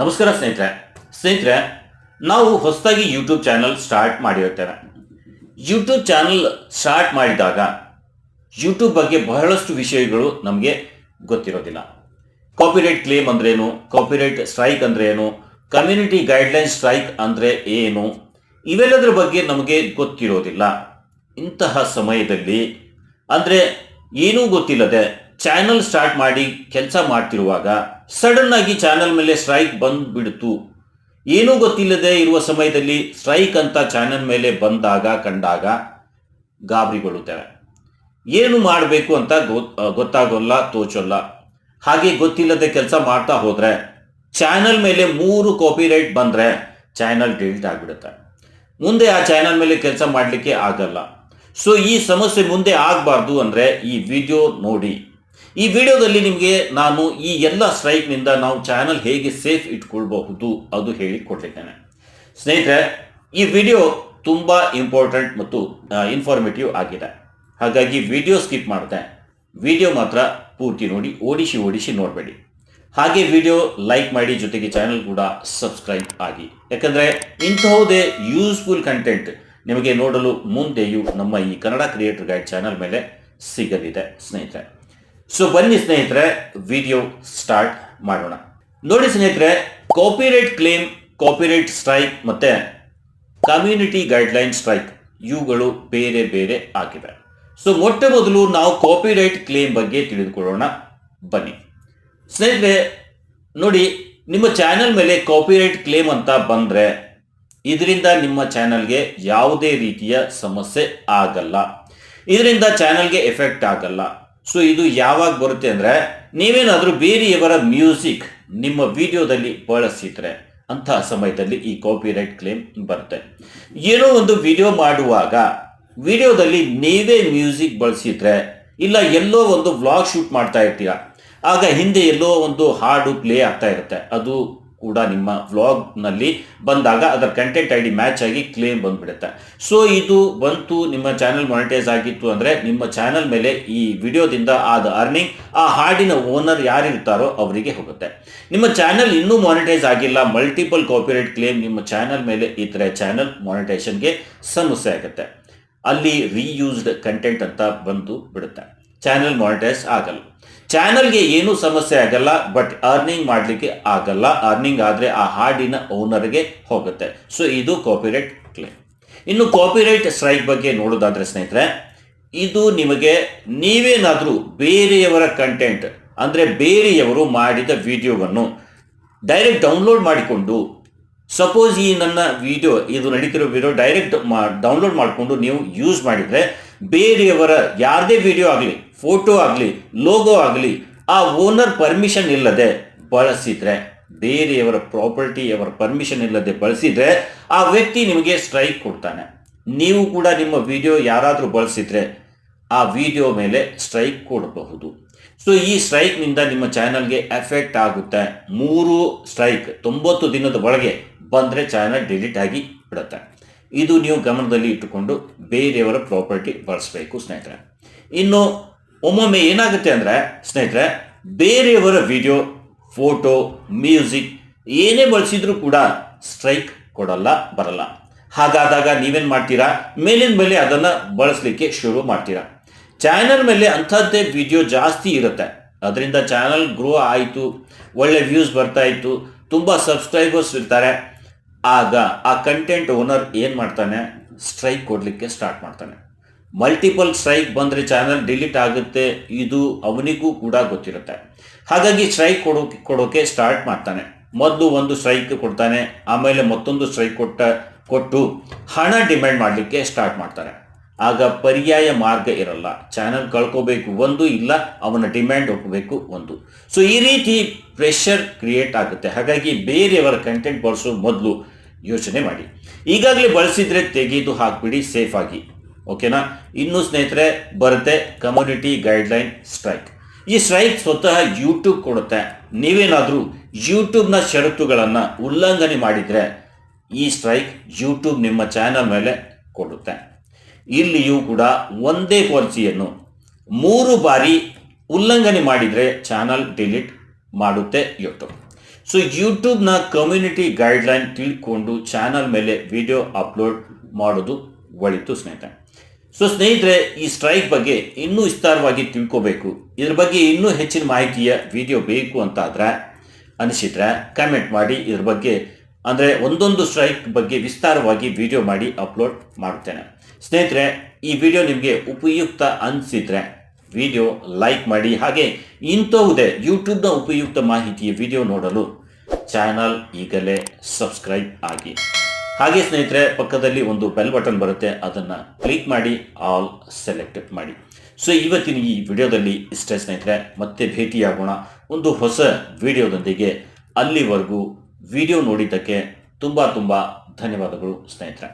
ನಮಸ್ಕಾರ ಸ್ನೇಹಿತರೆ. ಸ್ನೇಹಿತರೆ, ನಾವು ಹೊಸದಾಗಿ ಯೂಟ್ಯೂಬ್ ಚಾನಲ್ ಸ್ಟಾರ್ಟ್ ಮಾಡಿರ್ತೇವೆ ಯೂಟ್ಯೂಬ್ ಚಾನಲ್ ಸ್ಟಾರ್ಟ್ ಮಾಡಿದಾಗ ಯೂಟ್ಯೂಬ್ ಬಗ್ಗೆ ಬಹಳಷ್ಟು ವಿಷಯಗಳು ನಮಗೆ ಗೊತ್ತಿರೋದಿಲ್ಲ. ಕಾಪಿರೈಟ್ ಕ್ಲೇಮ್ ಅಂದ್ರೇನು ಕಾಪಿರೈಟ್ ಸ್ಟ್ರೈಕ್ ಅಂದ್ರೆ ಏನು ಕಮ್ಯುನಿಟಿ ಗೈಡ್ಲೈನ್ ಸ್ಟ್ರೈಕ್ ಅಂದರೆ ಏನು, ಇವೆಲ್ಲದರ ಬಗ್ಗೆ ನಮಗೆ ಗೊತ್ತಿರೋದಿಲ್ಲ. ಇಂತಹ ಸಮಯದಲ್ಲಿ, ಅಂದರೆ ಏನೂ ಗೊತ್ತಿಲ್ಲದೆ ಚಾನಲ್ ಸ್ಟಾರ್ಟ್ ಮಾಡಿ ಕೆಲಸ ಮಾಡ್ತಿರುವಾಗ ಸಡನ್ ಆಗಿ ಚಾನಲ್ ಮೇಲೆ ಸ್ಟ್ರೈಕ್ ಬಂದ್ಬಿಡ್ತು. ಏನೂ ಗೊತ್ತಿಲ್ಲದೆ ಇರುವ ಸಮಯದಲ್ಲಿ ಸ್ಟ್ರೈಕ್ ಅಂತ ಚಾನಲ್ ಮೇಲೆ ಬಂದಾಗ, ಕಂಡಾಗ ಗಾಬರಿಗೊಳ್ಳುತ್ತೇವೆ. ಏನು ಮಾಡಬೇಕು ಅಂತ ಗೊತ್ತಾಗೋಲ್ಲ, ತೋಚೋಲ್ಲ. ಹಾಗೆ ಗೊತ್ತಿಲ್ಲದೆ ಕೆಲಸ ಮಾಡ್ತಾ ಹೋದರೆ ಚಾನಲ್ ಮೇಲೆ ಮೂರು ಕಾಪಿರೈಟ್ ಬಂದರೆ ಚಾನಲ್ ಡಿಲೀಟ್ ಆಗಿಬಿಡುತ್ತೆ. ಮುಂದೆ ಆ ಚಾನಲ್ ಮೇಲೆ ಕೆಲಸ ಮಾಡಲಿಕ್ಕೆ ಆಗಲ್ಲ. ಸೊ ಈ ಸಮಸ್ಯೆ ಮುಂದೆ ಆಗಬಾರ್ದು ಅಂದರೆ ಈ ವಿಡಿಯೋ ನೋಡಿ. ಈ ವಿಡಿಯೋದಲ್ಲಿ ನಿಮಗೆ ನಾನು ಈ ಎಲ್ಲ ಸ್ಟ್ರೈಕ್ನಿಂದ ನಾವು ಚಾನಲ್ ಹೇಗೆ ಸೇಫ್ ಇಟ್ಕೊಳ್ಬಹುದು ಅದು ಹೇಳಿ ಕೊಟ್ಟಿದ್ದೇನೆ ಸ್ನೇಹಿತರೆ, ಈ ವಿಡಿಯೋ ತುಂಬ ಇಂಪಾರ್ಟೆಂಟ್ ಮತ್ತು ಇನ್ಫಾರ್ಮೇಟಿವ್ ಆಗಿದೆ. ಹಾಗಾಗಿ ವಿಡಿಯೋ ಸ್ಕಿಪ್ ಮಾಡಿದೆ, ವಿಡಿಯೋ ಮಾತ್ರ ಪೂರ್ತಿ ನೋಡಿ, ಓಡಿಸಿ ಓಡಿಸಿ ನೋಡಬೇಡಿ. ಹಾಗೆ ವಿಡಿಯೋ ಲೈಕ್ ಮಾಡಿ, ಜೊತೆಗೆ ಚಾನಲ್ ಕೂಡ ಸಬ್ಸ್ಕ್ರೈಬ್ ಆಗಿ. ಯಾಕಂದರೆ ಇಂತಹುದೇ ಯೂಸ್ಫುಲ್ ಕಂಟೆಂಟ್ ನಿಮಗೆ ನೋಡಲು ಮುಂದೆಯೂ ನಮ್ಮ ಈ ಕನ್ನಡ ಕ್ರಿಯೇಟರ್ ಗೈಡ್ ಚಾನಲ್ ಮೇಲೆ ಸಿಗಲಿದೆ, ಸ್ನೇಹಿತರೆ. ಸೊ ಬನ್ನಿ ಸ್ನೇಹಿತರೆ ವಿಡಿಯೋ ಸ್ಟಾರ್ಟ್ ಮಾಡೋಣ. ನೋಡಿ ಸ್ನೇಹಿತರೆ ಕಾಪಿರೈಟ್ ಕ್ಲೇಮ್ ಕಾಪಿರೈಟ್ ಸ್ಟ್ರೈಕ್ ಮತ್ತೆ ಕಮ್ಯುನಿಟಿ ಗೈಡ್ಲೈನ್ ಸ್ಟ್ರೈಕ್ ಇವುಗಳು ಬೇರೆ ಬೇರೆ ಆಗಿವೆ. ಸೊ ಮೊಟ್ಟ ಮೊದಲು ನಾವು ಕಾಪಿರೈಟ್ ಕ್ಲೇಮ್ ಬಗ್ಗೆ ತಿಳಿದುಕೊಳ್ಳೋಣ. ಬನ್ನಿ. ಸ್ನೇಹಿತರೆ, ನೋಡಿ, ನಿಮ್ಮ ಚಾನೆಲ್ ಮೇಲೆ ಕಾಪಿರೈಟ್ ಕ್ಲೇಮ್ ಅಂತ ಬಂದರೆ ಇದರಿಂದ ನಿಮ್ಮ ಚಾನಲ್ಗೆ ಯಾವುದೇ ರೀತಿಯ ಸಮಸ್ಯೆ ಆಗಲ್ಲ. ಇದರಿಂದ ಚಾನಲ್ಗೆ ಎಫೆಕ್ಟ್ ಆಗಲ್ಲ. ಸೊ ಇದು ಯಾವಾಗ ಬರುತ್ತೆ ಅಂದರೆ, ನೀವೇನಾದರೂ ಬೇರೆಯವರ ಮ್ಯೂಸಿಕ್ ನಿಮ್ಮ ವಿಡಿಯೋದಲ್ಲಿ ಬಳಸಿದ್ರೆ ಅಂತಹ ಸಮಯದಲ್ಲಿ ಈ ಕಾಪಿರೈಟ್ ಕ್ಲೇಮ್ ಬರುತ್ತೆ. ಏನೋ ಒಂದು ವಿಡಿಯೋ ಮಾಡುವಾಗ ವಿಡಿಯೋದಲ್ಲಿ ನೀವೇ ಮ್ಯೂಸಿಕ್ ಬಳಸಿದ್ರೆ, ಇಲ್ಲ ಎಲ್ಲೋ ಒಂದು ವ್ಲಾಗ್ ಶೂಟ್ ಮಾಡ್ತಾ ಇರ್ತೀರಾ, ಆಗ ಹಿಂದೆ ಎಲ್ಲೋ ಒಂದು ಹಾಡು ಪ್ಲೇ ಆಗ್ತಾ ಇರುತ್ತೆ. ಅದು ಕೂಡ ನಿಮ್ಮ ವ್ಲಾಗ್ನಲ್ಲಿ ಬಂದಾಗ ಅದರ ಕಂಟೆಂಟ್ ಐ ಡಿ ಮ್ಯಾಚ್ ಆಗಿ ಕ್ಲೇಮ್ ಬಂದುಬಿಡುತ್ತೆ. ಸೊ ಇದು ಬಂತು, ನಿಮ್ಮ ಚಾನಲ್ ಮಾನಿಟೈಸ್ ಆಗಿತ್ತು ಅಂದರೆ ನಿಮ್ಮ ಚಾನಲ್ ಮೇಲೆ ಈ ವಿಡಿಯೋದಿಂದ ಆದ ಅರ್ನಿಂಗ್ ಆ ಹಾಡಿನ ಓನರ್ ಯಾರಿರ್ತಾರೋ ಅವರಿಗೆ ಹೋಗುತ್ತೆ. ನಿಮ್ಮ ಚಾನಲ್ ಇನ್ನೂ ಮಾನಿಟೈಸ್ ಆಗಿಲ್ಲ ಮಲ್ಟಿಪಲ್ ಕಾಪಿರೈಟ್ ಕ್ಲೇಮ್ ನಿಮ್ಮ ಚಾನಲ್ ಮೇಲೆ ಇದ್ದರೆ ಚಾನಲ್ ಮಾನಿಟೈಸೇಷನ್ಗೆ ಸಮಸ್ಯೆ ಆಗುತ್ತೆ. ಅಲ್ಲಿ ರೀಯೂಸ್ಡ್ ಕಂಟೆಂಟ್ ಅಂತ ಬಂದು ಬಿಡುತ್ತೆ. ಚಾನಲ್ ಮಾನಿಟೈಸ್ ಆಗಲ್ಲ. ಚಾನಲ್ಗೆ ಏನೂ ಸಮಸ್ಯೆ ಆಗಲ್ಲ ಬಟ್ ಅರ್ನಿಂಗ್ ಮಾಡಲಿಕ್ಕೆ ಆಗಲ್ಲ. ಅರ್ನಿಂಗ್ ಆದರೆ ಆ ಹಾಡಿನ ಓನರ್ಗೆ ಹೋಗುತ್ತೆ. ಸೊ ಇದು ಕಾಪಿರೈಟ್ ಕ್ಲೇಮ್ ಇನ್ನು ಕಾಪಿರೈಟ್ ಸ್ಟ್ರೈಕ್ ಬಗ್ಗೆ ನೋಡೋದಾದ್ರೆ ಸ್ನೇಹಿತರೆ, ಇದು ನಿಮಗೆ ನೀವೇನಾದರೂ ಬೇರೆಯವರ ಕಂಟೆಂಟ್ ಅಂದರೆ ಬೇರೆಯವರು ಮಾಡಿದ ವಿಡಿಯೋವನ್ನು ಡೈರೆಕ್ಟ್ ಡೌನ್ಲೋಡ್ ಮಾಡಿಕೊಂಡು ಸಪೋಸ್ ಈ ನನ್ನ ವಿಡಿಯೋ ಇದು ನಡೀತಿರೋ ವಿಡಿಯೋ ಡೈರೆಕ್ಟ್ ಮಾ ಡೌನ್ಲೋಡ್ ಮಾಡಿಕೊಂಡು ನೀವು ಯೂಸ್ ಮಾಡಿದರೆ ಬೇರೆಯವರ ಯಾರದೇ ವಿಡಿಯೋ ಆಗಲಿ ಫೋಟೋ ಆಗಲಿ ಲೋಗೋ ಆಗಲಿ, ಆ ಓನರ್ ಪರ್ಮಿಷನ್ ಇಲ್ಲದೆ ಬಳಸಿದರೆ, ಬೇರೆಯವರ ಪ್ರಾಪರ್ಟಿಯವರ ಪರ್ಮಿಷನ್ ಇಲ್ಲದೆ ಬಳಸಿದರೆ, ಆ ವ್ಯಕ್ತಿ ನಿಮಗೆ ಸ್ಟ್ರೈಕ್ ಕೊಡ್ತಾನೆ. ನೀವು ಕೂಡ ನಿಮ್ಮ ವಿಡಿಯೋ ಯಾರಾದರೂ ಬಳಸಿದರೆ, ಆ ವಿಡಿಯೋ ಮೇಲೆ ಸ್ಟ್ರೈಕ್ ಕೊಡಬಹುದು. ಸೊ ಈ ಸ್ಟ್ರೈಕ್ನಿಂದ ನಿಮ್ಮ ಚಾನಲ್ಗೆ ಎಫೆಕ್ಟ್ ಆಗುತ್ತೆ. ಮೂರು ಸ್ಟ್ರೈಕ್ ತೊಂಬತ್ತು ದಿನದ ಒಳಗೆ. ಬಂದರೆ ಚಾನಲ್ ಡಿಲೀಟ್ ಆಗಿ ಬಿಡುತ್ತೆ. ಇದು ನೀವು ಗಮನದಲ್ಲಿ ಇಟ್ಟುಕೊಂಡು ಬೇರೆಯವರ ಪ್ರಾಪರ್ಟಿ ಬಳಸಬೇಕು ಸ್ನೇಹಿತರೆ. ಇನ್ನು ಒಮ್ಮೊಮ್ಮೆ ಏನಾಗುತ್ತೆ ಅಂದರೆ ಸ್ನೇಹಿತರೆ, ಬೇರೆಯವರ ವಿಡಿಯೋ ಫೋಟೋ ಮ್ಯೂಸಿಕ್ ಏನೇ ಬಳಸಿದ್ರೂ ಕೂಡ ಸ್ಟ್ರೈಕ್ ಕೊಡಲ್ಲ, ಬರಲ್ಲ. ಹಾಗಾದಾಗ ನೀವೇನು ಮಾಡ್ತೀರಾ? ಮೇಲಿನ ಮೇಲೆ ಅದನ್ನು ಬಳಸಲಿಕ್ಕೆ ಶುರು ಮಾಡ್ತೀರಾ. ಚಾನಲ್ ಮೇಲೆ ಅಂಥದ್ದೇ ವಿಡಿಯೋ ಜಾಸ್ತಿ ಇರುತ್ತೆ. ಅದರಿಂದ ಚಾನಲ್ ಗ್ರೋ ಆಯಿತು, ಒಳ್ಳೆ ವ್ಯೂಸ್ ಬರ್ತಾ ಇತ್ತು, ತುಂಬ ಸಬ್ಸ್ಕ್ರೈಬರ್ಸ್ ಇರ್ತಾರೆ. ಆಗ ಆ ಕಂಟೆಂಟ್ ಓನರ್ ಏನು ಮಾಡ್ತಾನೆ? ಸ್ಟ್ರೈಕ್ ಕೊಡಲಿಕ್ಕೆ ಸ್ಟಾರ್ಟ್ ಮಾಡ್ತಾನೆ. ಮಲ್ಟಿಪಲ್ ಸ್ಟ್ರೈಕ್ ಬಂದರೆ ಚಾನಲ್ ಡಿಲೀಟ್ ಆಗುತ್ತೆ, ಇದು ಅವನಿಗೂ ಕೂಡ ಗೊತ್ತಿರುತ್ತೆ. ಹಾಗಾಗಿ ಸ್ಟ್ರೈಕ್ ಕೊಡೋ, ಕೊಡೋಕೆ ಸ್ಟಾರ್ಟ್ ಮಾಡ್ತಾನೆ. ಮೊದಲು ಒಂದು ಸ್ಟ್ರೈಕ್ ಕೊಡ್ತಾನೆ, ಆಮೇಲೆ ಮತ್ತೊಂದು ಸ್ಟ್ರೈಕ್ ಕೊಟ್ಟ, ಕೊಟ್ಟು ಹಣ ಡಿಮ್ಯಾಂಡ್ ಮಾಡಲಿಕ್ಕೆ ಸ್ಟಾರ್ಟ್ ಮಾಡ್ತಾರೆ ಆಗ ಪರ್ಯಾಯ ಮಾರ್ಗ ಇರಲ್ಲ. ಚಾನಲ್ ಕಳ್ಕೋಬೇಕು ಒಂದು, ಇಲ್ಲ ಅವನ ಡಿಮ್ಯಾಂಡ್ ಒಪ್ಪಬೇಕು ಒಂದು. ಸೊ ಈ ರೀತಿ ಪ್ರೆಷರ್ ಕ್ರಿಯೇಟ್ ಆಗುತ್ತೆ. ಹಾಗಾಗಿ ಬೇರೆಯವರ ಕಂಟೆಂಟ್ ಬಳಸೋ ಮೊದಲು ಯೋಚನೆ ಮಾಡಿ. ಈಗಾಗಲೇ ಬಳಸಿದ್ರೆ ತೆಗೆದು ಹಾಕ್ಬಿಡಿ ಸೇಫ್ ಆಗಿ. ಓಕೆನಾ ಇನ್ನು ಸ್ನೇಹಿತರೆ, ಬರುತ್ತೆ ಕಮ್ಯುನಿಟಿ ಗೈಡ್ಲೈನ್ ಸ್ಟ್ರೈಕ್ ಈ ಸ್ಟ್ರೈಕ್ ಸ್ವತಃ ಯೂಟ್ಯೂಬ್ ಕೊಡುತ್ತೆ. ನೀವೇನಾದರೂ ಯೂಟ್ಯೂಬ್ನ ಷರತ್ತುಗಳನ್ನು ಉಲ್ಲಂಘನೆ ಮಾಡಿದರೆ ಈ ಸ್ಟ್ರೈಕ್ ಯೂಟ್ಯೂಬ್ ನಿಮ್ಮ ಚಾನಲ್ ಮೇಲೆ ಕೊಡುತ್ತೆ. ಇಲ್ಲಿಯೂ ಕೂಡ ಒಂದೇ ಪಾಲಿಸಿಯನ್ನು ಮೂರು ಬಾರಿ ಉಲ್ಲಂಘನೆ ಮಾಡಿದರೆ ಚಾನಲ್ ಡಿಲೀಟ್ ಮಾಡುತ್ತೆ ಯೂಟ್ಯೂಬ್ ಸೊ ಯೂಟ್ಯೂಬ್ನ ಕಮ್ಯುನಿಟಿ ಗೈಡ್ಲೈನ್ ತಿಳ್ಕೊಂಡು ಚಾನಲ್ ಮೇಲೆ ವಿಡಿಯೋ ಅಪ್ಲೋಡ್ ಮಾಡೋದು ಒಳಿತು, ಸ್ನೇಹಿತರೆ. ಸೊ ಸ್ನೇಹಿತರೆ, ಈ ಸ್ಟ್ರೈಕ್ ಬಗ್ಗೆ ಇನ್ನೂ ವಿಸ್ತಾರವಾಗಿ ತಿಳ್ಕೋಬೇಕು. ಇದ್ರ ಬಗ್ಗೆ ಇನ್ನೂ ಹೆಚ್ಚಿನ ಮಾಹಿತಿಯ ವಿಡಿಯೋ ಬೇಕು ಅಂತ ಆದ್ರೆ ಅನಿಸಿದ್ರೆ ಕಮೆಂಟ್ ಮಾಡಿ, ಇದ್ರ ಬಗ್ಗೆ ಅಂದರೆ ಒಂದೊಂದು ಸ್ಟ್ರೈಕ್ ಬಗ್ಗೆ ವಿಸ್ತಾರವಾಗಿ ವಿಡಿಯೋ ಮಾಡಿ ಅಪ್ಲೋಡ್ ಮಾಡುತ್ತೇನೆ. ಸ್ನೇಹಿತರೆ, ಈ ವಿಡಿಯೋ ನಿಮಗೆ ಉಪಯುಕ್ತ ಅನಿಸಿದ್ರೆ ವಿಡಿಯೋ ಲೈಕ್ ಮಾಡಿ. ಹಾಗೆ ಇಂಥವುದೇ ಯೂಟ್ಯೂಬ್ನ ಉಪಯುಕ್ತ ಮಾಹಿತಿಯ ವಿಡಿಯೋ ನೋಡಲು ಚಾನಲ್ ಈಗಲೇ ಸಬ್ಸ್ಕ್ರೈಬ್ ಆಗಿ. ಹಾಗೆ ಸ್ನೇಹಿತರೆ, ಪಕ್ಕದಲ್ಲಿ ಒಂದು ಬೆಲ್ ಬಟನ್ ಬರುತ್ತೆ. ಅದನ್ನು ಕ್ಲಿಕ್ ಮಾಡಿ ಆಲ್ ಸೆಲೆಕ್ಟ್ ಮಾಡಿ. ಸೊ ಇವತ್ತಿನ ಈ ವಿಡಿಯೋದಲ್ಲಿ ಇಷ್ಟೇ ಸ್ನೇಹಿತರೆ, ಮತ್ತೆ ಭೇಟಿಯಾಗೋಣ ಒಂದು ಹೊಸ ವಿಡಿಯೋದೊಂದಿಗೆ ಅಲ್ಲಿವರೆಗೂ ವಿಡಿಯೋ ನೋಡಿದ್ದಕ್ಕೆ ತುಂಬ ತುಂಬ ಧನ್ಯವಾದಗಳು ಸ್ನೇಹಿತರೆ.